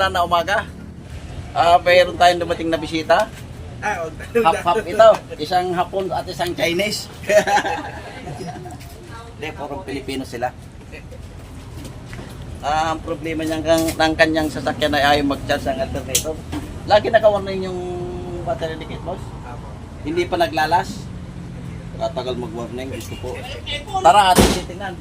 maulan na umaga. Ah, mayroon tayong dumating na bisita. Ah, Hap-hap ito. Isang Hapon at isang Chinese. Hindi, puro Pilipino sila. Ah, ang problema niyan kang ng kanyang sasakyan ay ayaw mag-charge ang alternator. Lagi naka-warning yung battery ni Kit Boss. Hindi pa naglalas. Katagal mag-warning, gusto po. Tara, ating titingnan.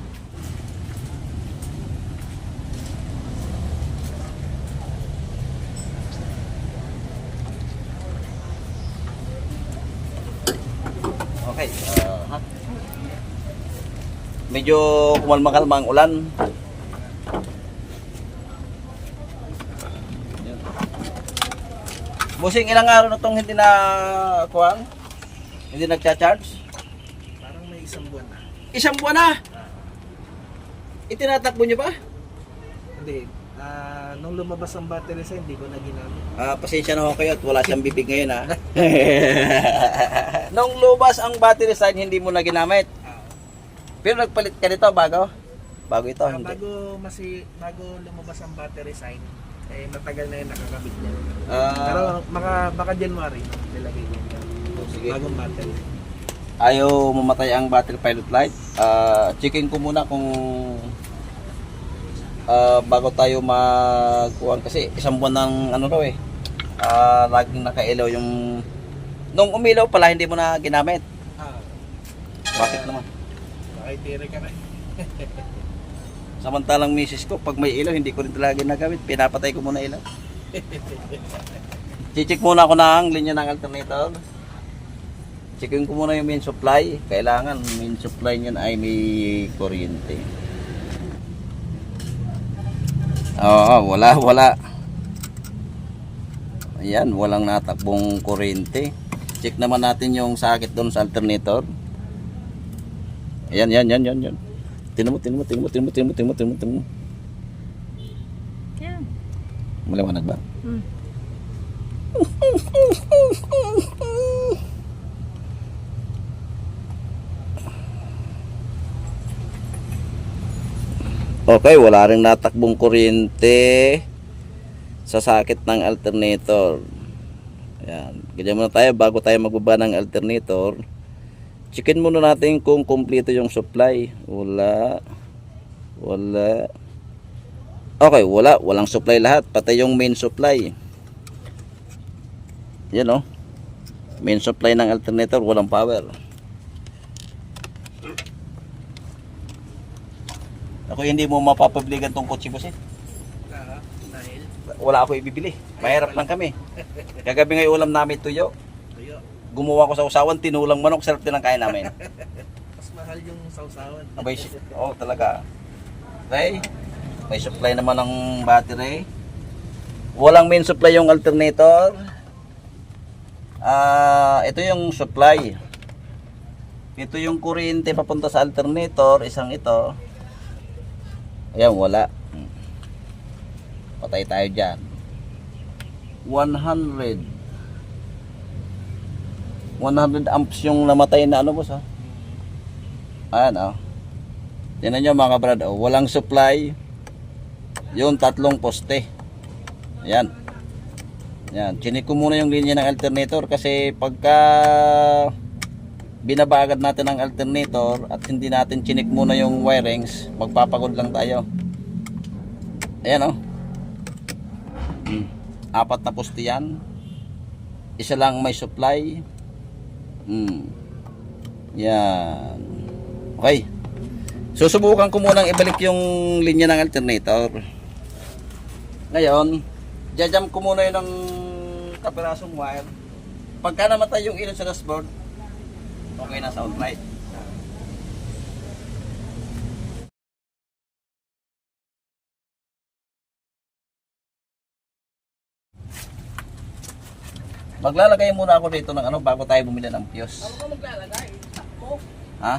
Okay. ah, ha? Medyo kumalma-kalma ang ulan. Busing ilang araw na tong hindi na kuhan? Hindi nagcha-charge? Parang may isang buwan na. Isang buwan na. Itinatakbo niyo ba? Hindi. Ah, nung lumabas ang battery sa hindi ko na ginamit. Ah, pasensya na ho kayo at wala siyang bibig ngayon ha. Nung lubas ang battery side, hindi mo na ginamit. Ah, Pero nagpalit ka nito bago? Bago ito, ah, hindi. bago masi bago lumabas ang battery sign, eh matagal na yung nakakabit niya. Ah, Pero maka, baka January, nilagay niya. sige. Bagong battery. Ayaw mamatay ang battery pilot light. Ah, checking ko muna kung ah, bago tayo magkuhan kasi isang buwan ng ano raw eh. Ah, laging nakailaw yung nung umilaw pala hindi mo na ginamit. Ah, Bakit naman? Itiri ka na. Samantalang misis ko, pag may ilaw, hindi ko rin talaga ginagamit. Pinapatay ko muna ilaw. Chichik muna ako ng linya ng alternator. Checkin ko muna yung main supply. Kailangan main supply niyan ay may kuryente. Oo, wala, wala. Ayan, walang natakbong kuryente. Check naman natin yung sakit doon sa alternator. Ayan, yan, yan, yan, yan. Tinan mo, tinan mo, tinan mo, tinan mo, tinan mo, tinan mo, tinan mo, tinan mo. Yan. Maliwanag ba? Hmm. Okay, wala ring natakbong kuryente sa sakit ng alternator. Ayan. Ganyan muna tayo bago tayo magbaba ng alternator. Checkin muna natin kung kumpleto yung supply. Wala. Wala. Okay, wala. Walang supply lahat. Pati yung main supply. Yan oh. Main supply ng alternator, walang power. Ako hindi mo mapapabligan tong kotse boss eh. Wala ako ibibili. Mahirap lang kami. Kagabi ngay ulam namin tuyo. Gumawa ko sa usawan, tinulang manok, sarap din ang kain namin. Mas mahal yung sausawan. Abay, oh talaga. Ray, may supply naman ng battery. Walang main supply yung alternator. Ah, ito yung supply. Ito yung kuryente papunta sa alternator, isang ito. Ayan, wala. Hmm. Patay tayo dyan. 100. 100 amps yung namatay na ano boss ha. Ayan oh. Tingnan nyo mga brad, oh, walang supply. Yung tatlong poste. Ayan. Ayan, chinik ko muna yung linya ng alternator kasi pagka binaba agad natin ang alternator at hindi natin chinik muna yung wirings, magpapagod lang tayo. Ayan oh. Hmm. Apat na poste yan. Isa lang may supply. Hmm. Yan. Okay. Susubukan ko munang ibalik yung linya ng alternator. Ngayon, jajam ko muna yun ng kapirasong wire. Pagka namatay yung ilaw sa dashboard, okay na sa outlight. Maglalagay muna ako dito ng ano bago tayo bumili ng fuse. Ano ka maglalagay? Ha?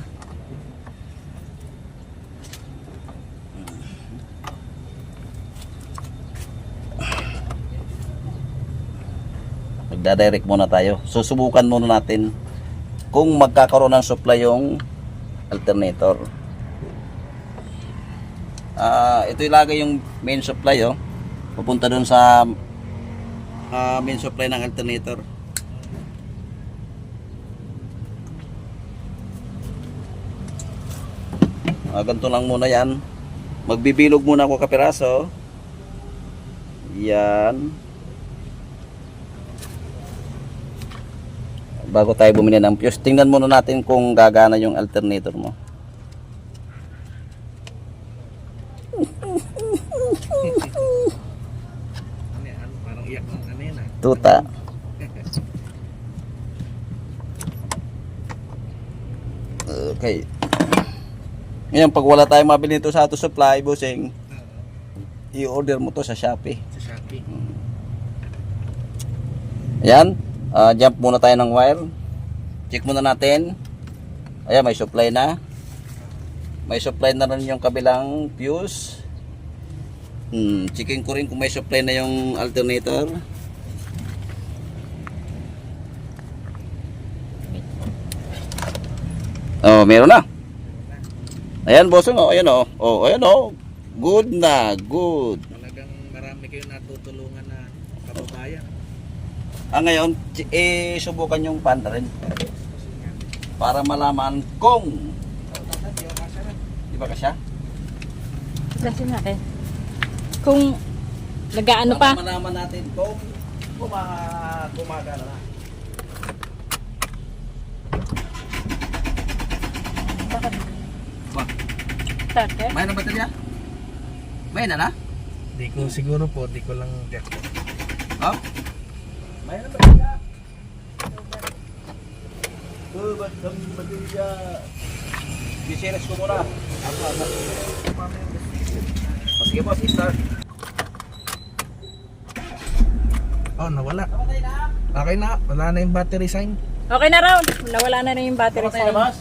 Magdadirect muna tayo. Susubukan muna natin kung magkakaroon ng supply yung alternator. Ah, ito ilagay yung main supply oh. Papunta doon sa ah, main supply ng alternator. Ah, ganito lang muna yan. Magbibilog muna ako kapiraso. Yan. Bago tayo bumili ng fuse, tingnan muna natin kung gagana yung alternator mo. Ano yan? Parang iyak ng ano yan ah. Tuta. Okay. Ngayon, pag wala tayong mabili nito sa auto supply, bossing, i-order mo to sa Shopee. Sa Shopee. Ayan, ah, jump muna tayo ng wire. Check muna natin. Ayan, may supply na. May supply na rin yung kabilang fuse. Hmm, checking ko rin kung may supply na yung alternator. Oh, meron na. Ayan, bossing, oh, ayan, oh. Oh, ayan, oh. Good na, good. Talagang marami kayo natutulungan na kababayan. Ah, ngayon, eh, subukan yung pan rin para malaman kung di ba kasya? Kasi natin. Kung nagaano pa, Para malaman natin kung kuma gumagana na. Starter. may na baterya? May na na? Di ko siguro po, di ko lang check. Oh? May na baterya? Oh, ba't ang baterya? Bisiris ko muna. Ako, ako. O, Sige boss, start. Oh, nawala. Okay na, wala na yung battery sign. Okay na raw. Nawala na na yung battery sign. boss?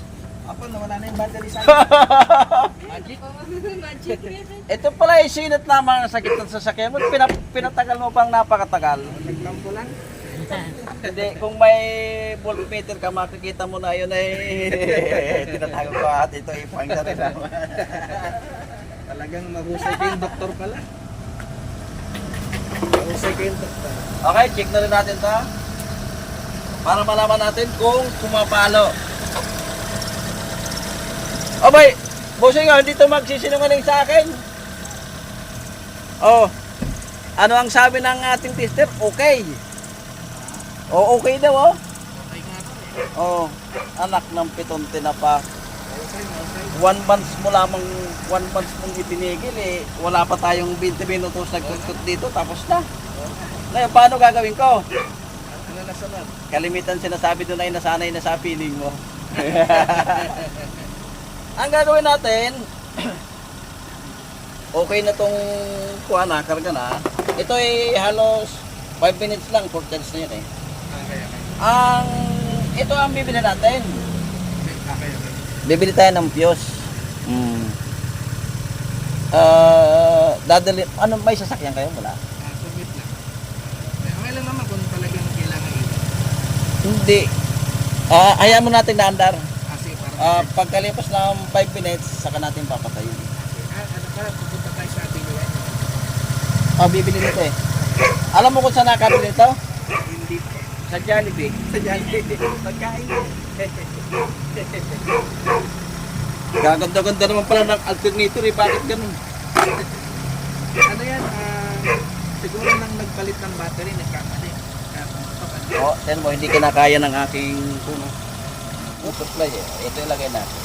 Ako, nawala na yung battery sign. Magic? Ito pala yung sinit lamang ang sakit ng sasakyan mo. Pinap pinatagal mo pang napakatagal. Nagtampo lang. Hindi, kung may voltmeter ka, makikita mo na yun eh. Tinatago ko at ito ipang sa rin naman. Talagang mahusay kayong doktor pala. Mahusay kayong doktor. Okay, check na rin natin to. Para malaman natin kung kumapalo. Abay, bossing nga, hindi to magsisinungaling sa akin. Oh, ano ang sabi ng ating tester? Okay. Oh, okay daw oh. Okay nga to eh. Oh, anak ng pitong tinapa. Okay, okay. One month mo lamang, one month mong itinigil eh. Wala pa tayong 20 minutos nagtutkot dito, tapos na. Ngayon, paano gagawin ko? Ano na sunod? Kalimitan sinasabi doon ay nasanay na sa feeling mo. Ang gagawin natin, okay na tong kuha na, karga na. Ito ay halos 5 minutes lang, 4 charge na yun eh. Okay, okay. Ang, ito ang bibili natin. Okay, okay. Bibili tayo ng fuse. Mm. Ah, dadali, ano, may sasakyan kayo? Wala. Ah, submit lang. Eh, Okay lang naman kung talagang kailangan ito. Hindi. Ah, hayaan mo natin na andar. Ah, pagkalipas ng 5 minutes, saka natin papatayin. Ah, ano pala, pupunta tayo sa ating lugar. Ah, bibili nito eh. Alam mo kung saan nakabili nito? Hindi po. Sa Jollibee. Sa Jollibee. Pagkain. Gaganda-ganda naman pala ng alternator eh. Bakit ganun? ano yan, ah, siguro nang nagpalit ng battery, nagkamali. Oo, oh, ten mo, hindi kinakaya ng aking puno. Yung supply eh. Ito ilagay natin.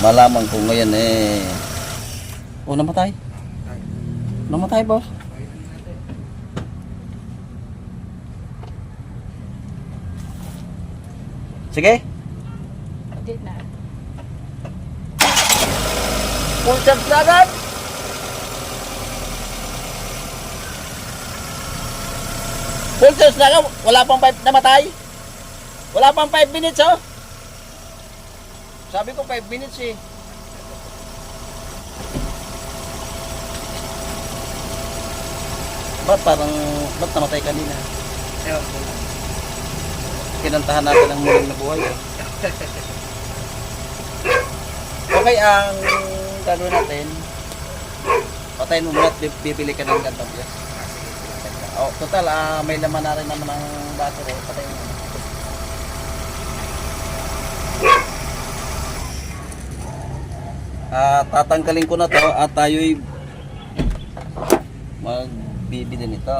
Malaman ko ngayon eh. Oh, namatay. Ay, Namatay, boss. Sige. Hindi na. Charge na agad. Charge na agad. Wala pang 5 namatay. Wala pang 5 minutes, oh. Sabi ko 5 minutes eh. Ba't parang, ba't namatay kanina? Ewan ko lang. Kinantahan natin ang muling na buhay. Eh. Okay, ang gagawin natin, patayin mo muna at bi- bibili ka ng gantong fuse. Oh, total, ah, may laman na rin naman ng battery. Patayin mo. Ah, tatanggalin ko na to at tayo'y magbibili nito.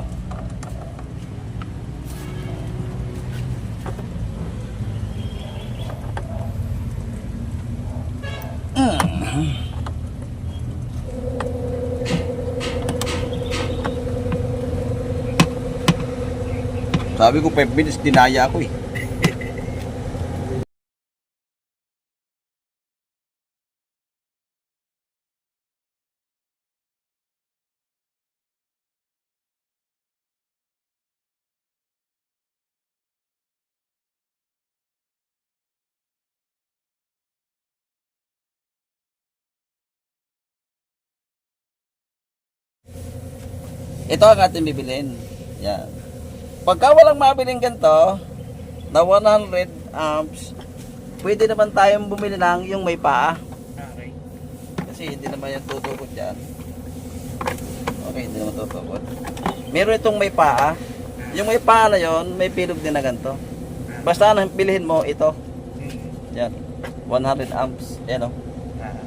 Sabi ko 5 minutes, dinaya ako eh. Ito ang ating bibilin. Yan. Pagka walang mabiling ganito, na 100 amps, pwede naman tayong bumili ng yung may paa. Okay. Kasi hindi naman yung tutukod dyan. Okay, hindi naman tutukod. Meron itong may paa. Yung may paa na yon, may pilog din na ganito. Basta ano, bilhin mo ito. Yan. 100 amps. Yan o. Ah.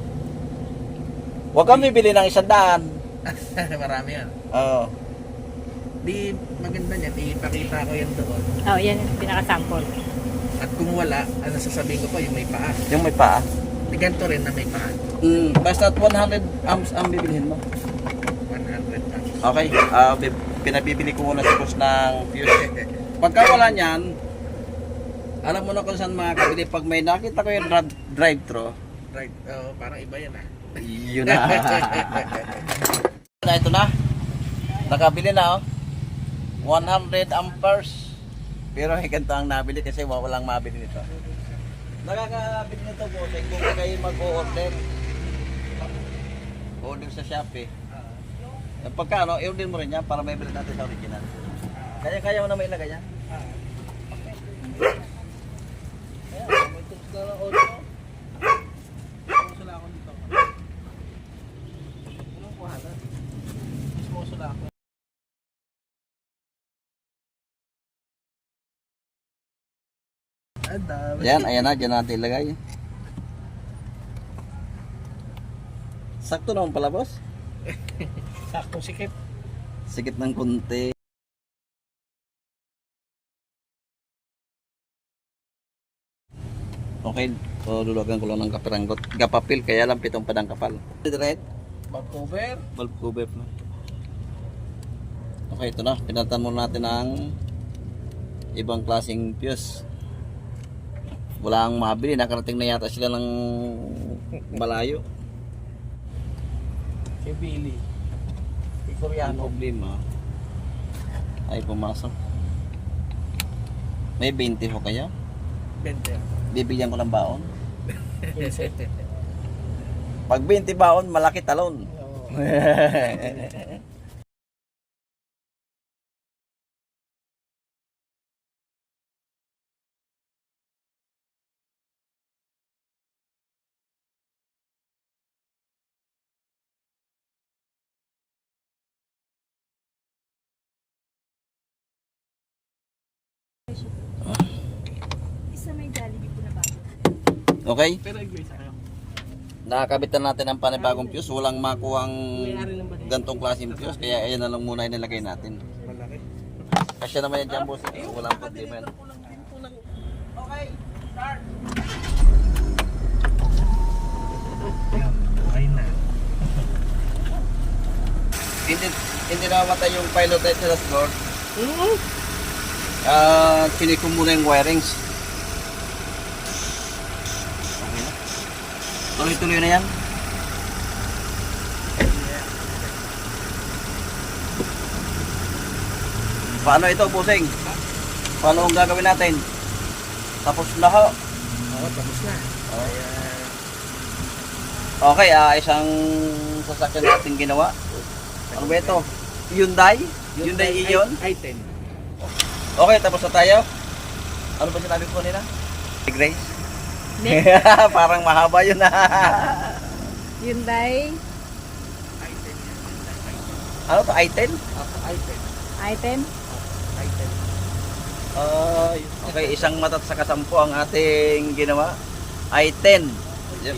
Huwag kang bibili ng isang daan. Marami yan. Oo. Di maganda niyan, ipakita ko yan doon. Oh, yan yung pinaka-sample. At kung wala, ano sasabihin ko po, yung may paa. Yung may paa. Di ganito rin na may paa. Mm, basta 100 amps ang bibilhin mo. 100 pounds. Okay, ah bi- pinabibili ko muna sa ng fuse. Pagka wala niyan, alam mo na kung saan makakabili. Pag may nakita ko yung drive-thru, right. Oh, parang iba yan ah. yun na. na ito na. Nakabili na oh. 100 amperes. Pero higanto ang nabili kasi wa- walang mabili nito. Nakakabili nito eh, kung kayo mag-order. Order sa Shopee. Eh, Pagka ano, i-order mo rin yan para may bilhin natin sa original. Kaya kaya mo na may ilagay yan. Kaya, may tools ka ng audio. Sula ako dito. Anong kuhala? Mismo sula ako. Ang dami. Yan, ayan na, dyan natin ilagay. Sakto naman pala, boss. Saktong sikip. Sikit ng konti. Okay, so luluwagan ko lang ng kapiranggot. Gapapil, kaya lang pitong padang kapal. Red, Back cover. bulb cover. Okay, ito na. Pinatan muna natin ng ibang klaseng fuse. Wala ang mabili. Nakarating na yata sila ng malayo. Si Billy. Ang Koreano. problema ay pumasok. May 20 ho kaya? Bente. Bibigyan ko ng baon. Pag 20 baon, malaki talon. okay? Pero agree sa kayo. Nakakabitan natin ng panibagong fuse. Walang makuhang May-ari ng balik. gantong klaseng fuse. Kaya ayan na lang muna inilagay natin. Malaki. Kasi naman yan dyan, boss. Walang problema. Okay, start. Okay na. Hindi, hindi namatay yung pilot light sa dashboard. Ah, chinik ko muna yung wirings. Okay na. Tuloy-tuloy na yan. Paano ito, busing? Paano ang gagawin natin? Tapos na ho. Oo, tapos na. Kaya, Okay, ah, isang sasakyan natin ginawa. Ano ba ito? Hyundai? Hyundai Ion? I-10. Okay, tapos na tayo. Ano ba sinabi ko nila? Grace? Parang mahaba yun na. Hyundai. Item yan. Ano to? I-10? Opo, item. Item. Item. Ay, okay, isang matat sa kasampu ang ating ginawa. I-10. Yep.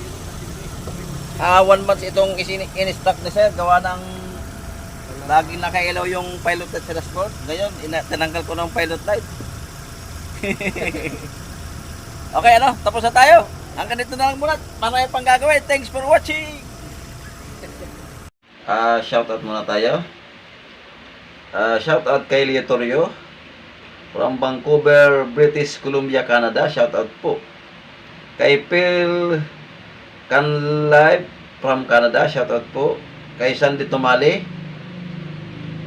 Ah, one month itong in-stock ni sir. Gawa ng laging nakailaw yung pilot light sa dashboard. Ngayon, ina- tinanggal ko ng pilot light. okay, ano? Tapos na tayo. Hanggang dito na lang muna. Marami pang gagawin. Thanks for watching. Ah, shoutout muna tayo. Ah, shoutout kay Leo from Vancouver, British Columbia, Canada. Shoutout po. Kay Phil Canlive from Canada. Shoutout po. Kay Sandy Tumali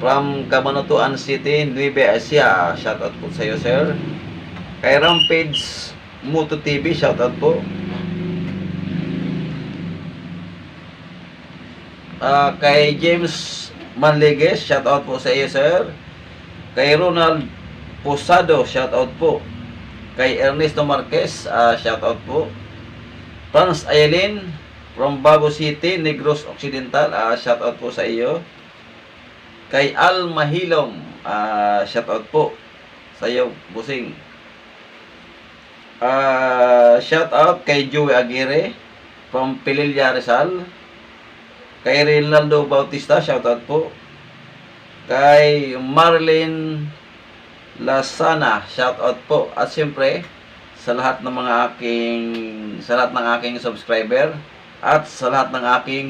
from Cabanatuan City, Nueva Ecija. Shoutout po sa iyo, sir. Kay Rampage Moto TV. Shoutout po. Ah, kay James Manligues, shout out po sa iyo, sir. Kay Ronald Posado, shout out po. Kay Ernesto Marquez, ah, shout out po. Franz Ayelin from Bago City, Negros Occidental, ah, shout out po sa iyo. Kay Al Mahilom, ah, shout out po sa iyo, busing. Ah, shout out kay Joey Aguirre from Pililla Rizal. Kay Rinaldo Bautista, shoutout po. Kay Marlene Lasana, shoutout po. At siyempre, sa lahat ng mga aking sa lahat ng aking subscriber at sa lahat ng aking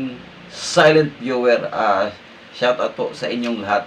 silent viewer, ah shoutout po sa inyong lahat.